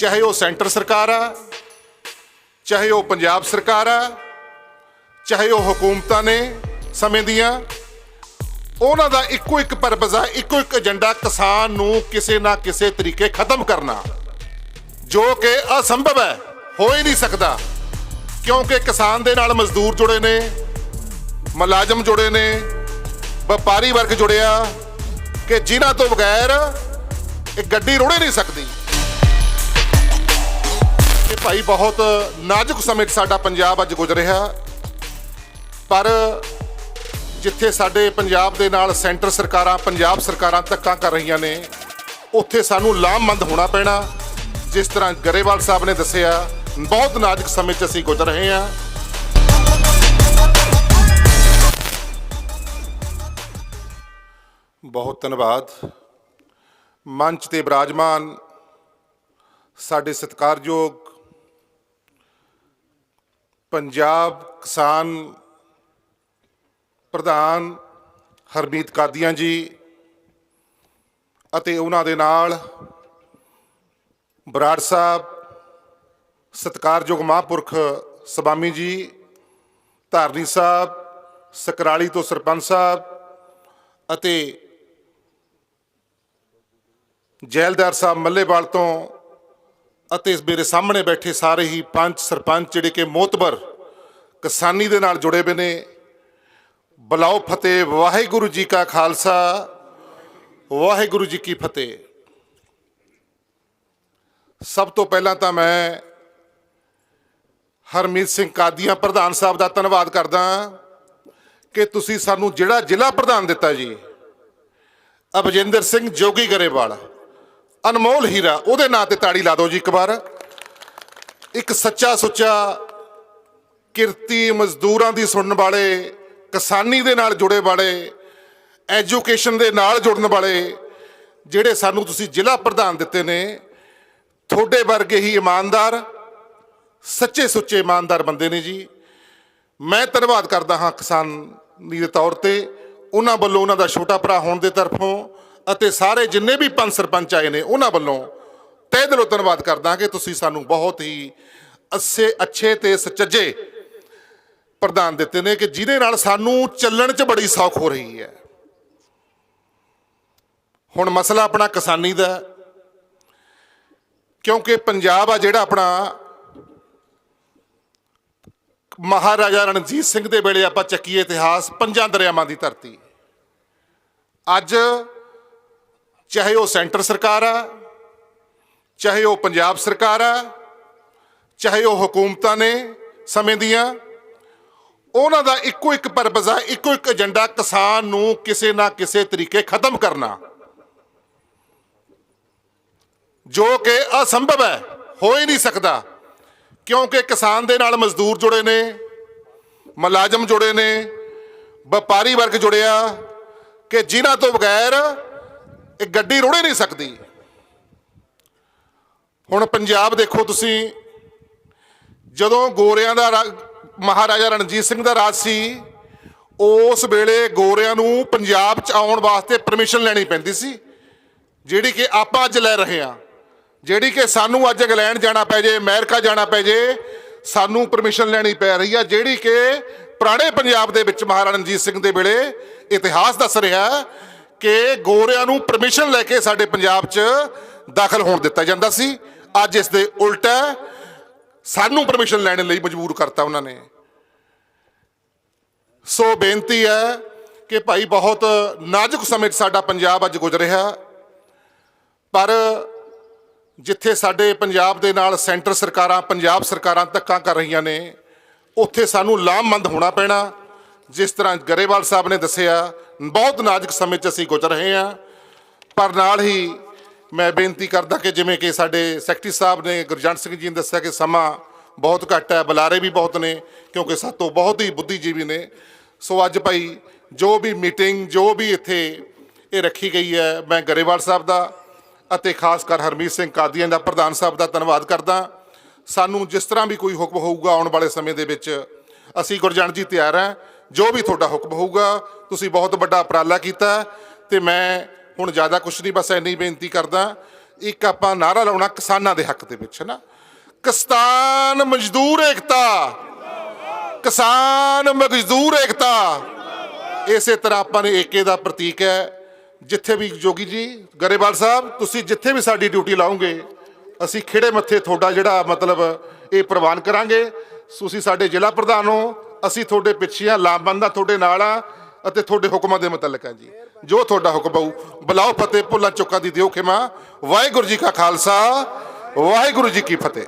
ਚਾਹੇ ਉਹ ਸੈਂਟਰ ਸਰਕਾਰ ਆ, ਚਾਹੇ ਉਹ ਪੰਜਾਬ ਸਰਕਾਰ ਆ, ਚਾਹੇ ਉਹ ਹਕੂਮਤਾਂ ਨੇ ਸਮੇਂ ਦੀਆਂ, ਉਹਨਾਂ ਦਾ ਇੱਕੋ ਇੱਕ ਪਰਪਸ ਆ, ਇੱਕੋ ਇੱਕ ਏਜੰਡਾ ਕਿਸਾਨ ਨੂੰ ਕਿਸੇ ਨਾ ਕਿਸੇ ਤਰੀਕੇ ਖਤਮ ਕਰਨਾ। ਜੋ ਕਿ ਅਸੰਭਵ ਹੈ, ਹੋ ਹੀ ਨਹੀਂ ਸਕਦਾ। ਕਿਉਂਕਿ ਕਿਸਾਨ ਦੇ ਨਾਲ ਮਜ਼ਦੂਰ ਜੁੜੇ ਨੇ, ਮੁਲਾਜ਼ਮ ਜੁੜੇ ਨੇ, ਵਪਾਰੀ ਵਰਗ ਜੁੜਿਆ ਕਿ ਜਿਨ੍ਹਾਂ ਤੋਂ ਬਗੈਰ ਇਹ ਗੱਡੀ ਰੁੜੇ ਨਹੀਂ ਸਕਦੀ। ਭਾਈ ਬਹੁਤ ਨਾਜ਼ੁਕ ਸਮੇਂ 'ਚ ਸਾਡਾ ਪੰਜਾਬ ਅੱਜ ਗੁਜ਼ਰ ਰਿਹਾ। ਪਰ ਜਿੱਥੇ ਸਾਡੇ ਪੰਜਾਬ ਦੇ ਨਾਲ ਸੈਂਟਰ ਸਰਕਾਰਾਂ, ਪੰਜਾਬ ਸਰਕਾਰਾਂ ਧੱਕਾ ਕਰ ਰਹੀਆਂ ਨੇ, ਉੱਥੇ ਸਾਨੂੰ ਲਾਮਬੰਦ ਹੋਣਾ ਪੈਣਾ। ਜਿਸ ਤਰ੍ਹਾਂ ਗਰੇਵਾਲ ਸਾਹਿਬ ਨੇ ਦੱਸਿਆ, ਬਹੁਤ ਨਾਜ਼ੁਕ ਸਮੇਂ 'ਚ ਅਸੀਂ ਗੁਜ਼ਰ ਰਹੇ ਹਾਂ। ਬਹੁਤ ਧੰਨਵਾਦ। ਮੰਚ ਤੇ ਬਿਰਾਜਮਾਨ ਸਾਡੇ ਸਤਿਕਾਰਯੋਗ ਪੰਜਾਬ ਕਿਸਾਨ ਪ੍ਰਧਾਨ ਹਰਮੀਤ ਕਾਦੀਆਂ ਜੀ ਅਤੇ ਉਹਨਾਂ ਦੇ ਨਾਲ ਬਰਾੜ ਸਾਹਿਬ ਸਤਿਕਾਰਯੋਗ ਮਹਾਂਪੁਰਖ ਸਬਾਮੀ ਜੀ, ਧਾਰਨੀ ਸਾਹਿਬ, ਸਕਰਾਲੀ ਤੋਂ ਸਰਪੰਚ ਸਾਹਿਬ ਅਤੇ ਜੈਲਦਾਰ ਸਾਹਿਬ ਮੱਲੇਵਾਲ ਤੋਂ ਅਤੇ ਮੇਰੇ ਸਾਹਮਣੇ ਬੈਠੇ ਸਾਰੇ ਹੀ ਪੰਚ ਸਰਪੰਚ ਜਿਹੜੇ ਕਿ ਮੋਤਬਰ ਕਿਸਾਨੀ ਦੇ ਨਾਲ ਜੁੜੇ ਹੋਏ ਨੇ। ਬਲਾਓ ਫਤਿਹ, ਵਾਹਿਗੁਰੂ ਜੀ ਕਾ ਖਾਲਸਾ, ਵਾਹਿਗੁਰੂ ਜੀ ਕੀ ਫਤਿਹ। ਸਭ ਤੋਂ ਪਹਿਲਾਂ ਤਾਂ ਮੈਂ ਹਰਮੀਤ ਸਿੰਘ ਕਾਦੀਆਂ, ਪ੍ਰਧਾਨ ਸਾਹਿਬ ਦਾ ਧੰਨਵਾਦ ਕਰਦਾ ਕਿ ਤੁਸੀਂ ਸਾਨੂੰ ਜਿਹੜਾ ਜ਼ਿਲ੍ਹਾ ਪ੍ਰਧਾਨ ਦਿੱਤਾ ਜੀ ਅਭਜਿੰਦਰ ਸਿੰਘ ਜੋਗੀ ਗਰੇਵਾਲ। ਅਨਮੋਲ ਹੀਰਾ, ਉਹਦੇ ਨਾਂ ਤੇ ਤਾੜੀ ਲਾ ਦਿਓ ਜੀ ਇੱਕ ਵਾਰ। ਇੱਕ ਸੱਚਾ ਸੁੱਚਾ ਕਿਰਤੀ ਮਜ਼ਦੂਰਾਂ ਦੀ ਸੁਣਨ ਵਾਲੇ, ਕਿਸਾਨੀ ਦੇ ਨਾਲ ਜੁੜੇ ਵਾਲੇ, ਐਜੂਕੇਸ਼ਨ ਦੇ ਨਾਲ ਜੁੜਨ ਵਾਲੇ, ਜਿਹੜੇ ਸਾਨੂੰ ਤੁਸੀਂ ਜ਼ਿਲ੍ਹਾ ਪ੍ਰਧਾਨ ਦਿੱਤੇ ਨੇ, ਤੁਹਾਡੇ ਵਰਗੇ ਹੀ ਇਮਾਨਦਾਰ, ਸੱਚੇ ਸੁੱਚੇ ਇਮਾਨਦਾਰ ਬੰਦੇ ਨੇ ਜੀ। ਮੈਂ ਧੰਨਵਾਦ ਕਰਦਾ ਹਾਂ ਕਿਸਾਨੀ ਦੇ ਤੌਰ ਤੇ। ਉਹਨਾਂ ਵੱਲੋਂ ਉਹਨਾਂ ਦਾ ਛੋਟਾ ਭਰਾ ਹੋਣ ਦੇ ਤਰਫੋਂ ਅਤੇ ਸਾਰੇ ਜਿੰਨੇ ਵੀ ਪੰਚ ਸਰਪੰਚ ਆਏ ਨੇ, ਉਹਨਾਂ ਵੱਲੋਂ ਤਹਿ ਦਿਲੋਂ ਧੰਨਵਾਦ ਕਰਦਾ ਕਿ ਤੁਸੀਂ ਸਾਨੂੰ ਬਹੁਤ ਹੀ ਅੱਛੇ ਅੱਛੇ ਤੇ ਸੱਚੇ ਪ੍ਰਦਾਨ ਦਿੱਤੇ ਨੇ ਕਿ ਜਿਹਦੇ ਨਾਲ ਸਾਨੂੰ ਚੱਲਣ 'ਚ ਬੜੀ ਸੌਖ ਹੋ ਰਹੀ ਹੈ। ਹੁਣ ਮਸਲਾ ਆਪਣਾ ਕਿਸਾਨੀ ਦਾ ਕਿਉਂਕਿ ਪੰਜਾਬ ਆ ਜਿਹੜਾ ਆਪਣਾ ਮਹਾਰਾਜਾ ਰਣਜੀਤ ਸਿੰਘ ਦੇ ਵੇਲੇ ਆਪਾਂ ਚੱਕੀਏ ਇਤਿਹਾਸ, ਪੰਜਾਂ ਦਰਿਆਵਾਂ ਦੀ ਧਰਤੀ। ਅੱਜ ਚਾਹੇ ਉਹ ਸੈਂਟਰ ਸਰਕਾਰ ਆ, ਚਾਹੇ ਉਹ ਪੰਜਾਬ ਸਰਕਾਰ ਆ, ਚਾਹੇ ਉਹ ਹਕੂਮਤਾਂ ਨੇ ਸਮੇਂ ਦੀਆਂ, ਉਹਨਾਂ ਦਾ ਇੱਕੋ ਇੱਕ ਪਰਪਸ ਆ, ਇੱਕੋ ਇੱਕ ਏਜੰਡਾ ਕਿਸਾਨ ਨੂੰ ਕਿਸੇ ਨਾ ਕਿਸੇ ਤਰੀਕੇ ਖਤਮ ਕਰਨਾ। ਜੋ ਕਿ ਅਸੰਭਵ ਹੈ, ਹੋ ਹੀ ਨਹੀਂ ਸਕਦਾ, ਕਿਉਂਕਿ ਕਿਸਾਨ ਦੇ ਨਾਲ ਮਜ਼ਦੂਰ ਜੁੜੇ ਨੇ, ਮੁਲਾਜ਼ਮ ਜੁੜੇ ਨੇ, ਵਪਾਰੀ ਵਰਗ ਜੁੜਿਆ, ਕਿ ਜਿਨ੍ਹਾਂ ਤੋਂ ਬਗੈਰ ਇਹ ਗੱਡੀ ਰੁੜੇ ਨਹੀਂ ਸਕਦੀ। ਹੁਣ ਪੰਜਾਬ ਦੇਖੋ ਤੁਸੀਂ, ਜਦੋਂ ਗੋਰਿਆਂ ਦਾ ਮਹਾਰਾਜਾ ਰਣਜੀਤ ਸਿੰਘ ਦਾ ਰਾਜ ਸੀ, ਉਸ ਵੇਲੇ ਗੋਰਿਆਂ ਨੂੰ ਪੰਜਾਬ ਚ ਆਉਣ ਵਾਸਤੇ ਪਰਮਿਸ਼ਨ ਲੈਣੀ ਪੈਂਦੀ ਸੀ, ਜਿਹੜੀ ਕਿ ਆਪਾਂ ਅੱਜ ਲੈ ਰਹੇ ਹਾਂ। ਜਿਹੜੀ ਕਿ ਸਾਨੂੰ ਅੱਜ ਇੰਗਲੈਂਡ ਜਾਣਾ ਪੈ ਜੇ, ਅਮਰੀਕਾ ਜਾਣਾ ਪੈ ਜੇ, ਸਾਨੂੰ ਪਰਮਿਸ਼ਨ ਲੈਣੀ ਪੈ ਰਹੀ ਆ, ਜਿਹੜੀ ਕਿ ਪੁਰਾਣੇ ਪੰਜਾਬ ਦੇ ਵਿੱਚ ਮਹਾਰਾਜਾ ਰਣਜੀਤ ਸਿੰਘ ਦੇ ਵੇਲੇ ਇਤਿਹਾਸ ਦੱਸ ਰਿਹਾ ਕਿ ਗੋਰਿਆਂ ਨੂੰ ਪਰਮਿਸ਼ਨ ਲੈ ਕੇ ਸਾਡੇ ਪੰਜਾਬ 'ਚ ਦਾਖਲ ਹੋਣ ਦਿੱਤਾ ਜਾਂਦਾ ਸੀ। ਅੱਜ ਇਸ ਦੇ ਉਲਟਾ ਸਾਨੂੰ ਪਰਮਿਸ਼ਨ ਲੈਣ ਲਈ ਮਜਬੂਰ ਕਰਤਾ ਉਹਨਾਂ ਨੇ। ਸੋ ਬੇਨਤੀ ਹੈ ਕਿ ਭਾਈ ਬਹੁਤ ਨਾਜ਼ੁਕ ਸਮੇਂ 'ਚ ਸਾਡਾ ਪੰਜਾਬ ਅੱਜ ਗੁਜ਼ਰ ਰਿਹਾ। ਪਰ ਜਿੱਥੇ ਸਾਡੇ ਪੰਜਾਬ ਦੇ ਨਾਲ ਸੈਂਟਰ ਸਰਕਾਰਾਂ, ਪੰਜਾਬ ਸਰਕਾਰਾਂ ਧੱਕਾ ਕਰ ਰਹੀਆਂ ਨੇ, ਉੱਥੇ ਸਾਨੂੰ ਲਾਮਬੰਦ ਹੋਣਾ ਪੈਣਾ। ਜਿਸ ਤਰ੍ਹਾਂ ਗਰੇਵਾਲ ਸਾਹਿਬ ਨੇ ਦੱਸਿਆ, ਬਹੁਤ ਨਾਜ਼ੁਕ ਸਮੇਂ 'ਚ ਅਸੀਂ ਗੁਜ਼ਰ ਰਹੇ ਹਾਂ। ਪਰ ਨਾਲ ਹੀ ਮੈਂ ਬੇਨਤੀ ਕਰਦਾ ਕਿ ਜਿਵੇਂ ਕਿ ਸਾਡੇ ਸੈਕਟਰੀ ਸਾਹਿਬ ਨੇ ਗੁਰਜੰਟ ਸਿੰਘ ਜੀ ਨੇ ਦੱਸਿਆ ਕਿ ਸਮਾਂ ਬਹੁਤ ਘੱਟ ਹੈ, ਬੁਲਾਰੇ ਵੀ ਬਹੁਤ ਨੇ, ਕਿਉਂਕਿ ਸਾਤੋਂ ਬਹੁਤ ਹੀ ਬੁੱਧੀਜੀਵੀ ਨੇ। ਸੋ ਅੱਜ ਭਾਈ ਜੋ ਵੀ ਮੀਟਿੰਗ, ਜੋ ਵੀ ਇੱਥੇ ਇਹ ਰੱਖੀ ਗਈ ਹੈ, ਮੈਂ ਗਰੇਵਾਲ ਸਾਹਿਬ ਦਾ ਅਤੇ ਖਾਸ ਕਰ ਹਰਮੀਤ ਸਿੰਘ ਕਾਦੀਆਂ ਦਾ, ਪ੍ਰਧਾਨ ਸਾਹਿਬ ਦਾ ਧੰਨਵਾਦ ਕਰਦਾ। ਸਾਨੂੰ ਜਿਸ ਤਰ੍ਹਾਂ ਵੀ ਕੋਈ ਹੁਕਮ ਹੋਊਗਾ ਆਉਣ ਵਾਲੇ ਸਮੇਂ ਦੇ ਵਿੱਚ, ਅਸੀਂ ਗੁਰਜੰਟ ਜੀ ਤਿਆਰ ਹਾਂ। ਜੋ ਵੀ ਤੁਹਾਡਾ ਹੁਕਮ ਹੋਊਗਾ, ਤੁਸੀਂ ਬਹੁਤ ਵੱਡਾ ਉਪਰਾਲਾ ਕੀਤਾ ਤੇ ਮੈਂ ਹੁਣ ਜ਼ਿਆਦਾ ਕੁਝ ਨਹੀਂ, ਬਸ ਇੰਨੀ ਬੇਨਤੀ ਕਰਦਾ, ਇੱਕ ਆਪਾਂ ਨਾਰਾ ਲਾਉਣਾ ਕਿਸਾਨਾਂ ਦੇ ਹੱਕ ਦੇ ਵਿੱਚ ਨਾ? ਕਿਸਾਨ ਮਜ਼ਦੂਰ ਏਕਤਾ! ਕਿਸਾਨ ਮਜ਼ਦੂਰ ਏਕਤਾ! ਇਸੇ ਤਰ੍ਹਾਂ ਆਪਾਂ ਨੇ ਏਕੇ ਦਾ ਪ੍ਰਤੀਕ ਹੈ, ਜਿੱਥੇ ਵੀ ਜੋਗੀ ਜੀ, ਗਰੇਵਾਲ ਸਾਹਿਬ, ਤੁਸੀਂ ਜਿੱਥੇ ਵੀ ਸਾਡੀ ਡਿਊਟੀ ਲਾਉਂਗੇ ਅਸੀਂ ਖਿਹੜੇ ਮੱਥੇ ਤੁਹਾਡਾ ਜਿਹੜਾ ਮਤਲਬ ਇਹ ਪ੍ਰਵਾਨ ਕਰਾਂਗੇ। ਤੁਸੀਂ ਸਾਡੇ ਜ਼ਿਲ੍ਹਾ ਪ੍ਰਧਾਨ ਹੋ ਅਸੀਂ ਤੁਹਾਡੇ ਪਿੱਛੇ ਆ ਲਾਮਬੰਦਾ ਤੁਹਾਡੇ ਨਾਲ ਆ ਅਤੇ ਤੁਹਾਡੇ ਹੁਕਮਾਂ ਦੇ ਮੁਤਲਕ ਆ ਜੀ। ਜੋ ਤੁਹਾਡਾ ਹੁਕਮ ਹੋਊ, ਬੁਲਾਓ ਫਤਿਹ, ਭੁੱਲਾਂ ਚੁੱਕਾਂ ਦੀ ਦਿਓ ਖਿਮਾ। ਵਾਹਿਗੁਰੂ ਜੀ ਕਾ ਖਾਲਸਾ, ਵਾਹਿਗੁਰੂ ਜੀ ਕੀ ਫਤਿਹ।